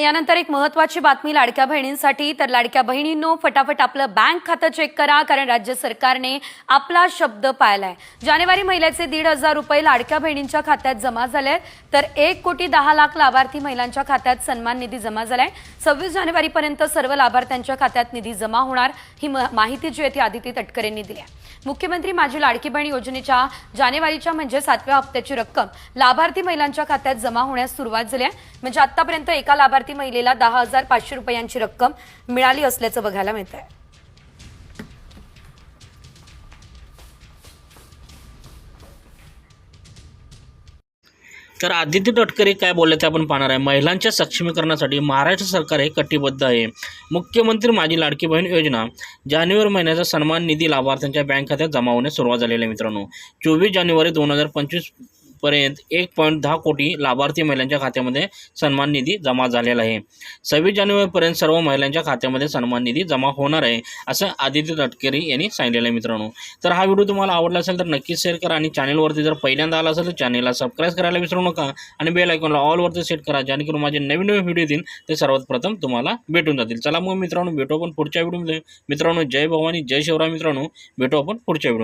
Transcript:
यानंतर एक महत्वाची बातमी लाडक्या बहिणींसाठी. तर लाडक्या बहिणींनो फटाफट आपलं बँक खातं चेक करा कारण राज्य सरकारने आपला शब्द पाळलाय. जानेवारी महिन्याचे दीड हजार रुपये लाडक्या बहिणींच्या खात्यात जमा झाले तर एक कोटी दहा लाख लाभार्थी महिलांच्या खात्यात सन्मान निधी जमा झालाय. सव्वीस जानेवारीपर्यंत सर्व लाभार्थ्यांच्या खात्यात निधी जमा होणार ही म- माहिती जी आहे ती आदिती तटकरेंनी दिली आहे. मुख्यमंत्री माझी लाडकी बहीण योजनेच्या जानेवारीच्या म्हणजे सातव्या हप्त्याची रक्कम लाभार्थी महिलांच्या खात्यात जमा होण्यास सुरुवात झाली आहे. म्हणजे आतापर्यंत एका लाभार्थी लाभार्थी महिलेला दहा हजार पाचशे रुपयांची रक्कम मिळाली असल्याचं बघायला मिळत आहे तर आदित्य तटकरे काय बोलले ते आपण पाहणार आहे. महिलांच्या सक्षमीकरणासाठी महाराष्ट्र सरकार हे कटिबद्ध आहे. मुख्यमंत्री माझी लाडकी बहीण योजना. जानेवारी महिन्याचा सन्मान निधी लाभार्थ्यांच्या बँक खात्यात जमा होण्यास सुरुवात झालेली आहे मित्रांनो. चोवीस जानेवारी दोन हजार पंचवीस पर्यंत एक पॉईंट दहा कोटी लाभार्थी महिलांच्या खात्यामध्ये सन्मान निधी जमा झालेला आहे. सव्वीस जानेवारीपर्यंत सर्व महिलांच्या खात्यामध्ये सन्मान निधी जमा होणार आहे असं आदित्य तटकरे यांनी सांगितलेलं आहे मित्रांनो. तर हा व्हिडिओ तुम्हाला आवडला असेल तर नक्कीच शेअर करा आणि चॅनलवरती जर पहिल्यांदा आला असेल तर चॅनलला सबस्क्राईब करायला विसरू नका आणि बेल आयकॉनला ऑलवरती सेट करा जेणेकरून माझे नवीन नवीन व्हिडिओ येतील ते सर्वात प्रथम तुम्हाला भेटून जातील. चला मग मित्रांनो भेटू आपण पुढच्या व्हिडिओमध्ये मित्रांनो जय भवानी जय शिवराय मित्रांनो. भेटू आपण पुढच्या व्हिडिओ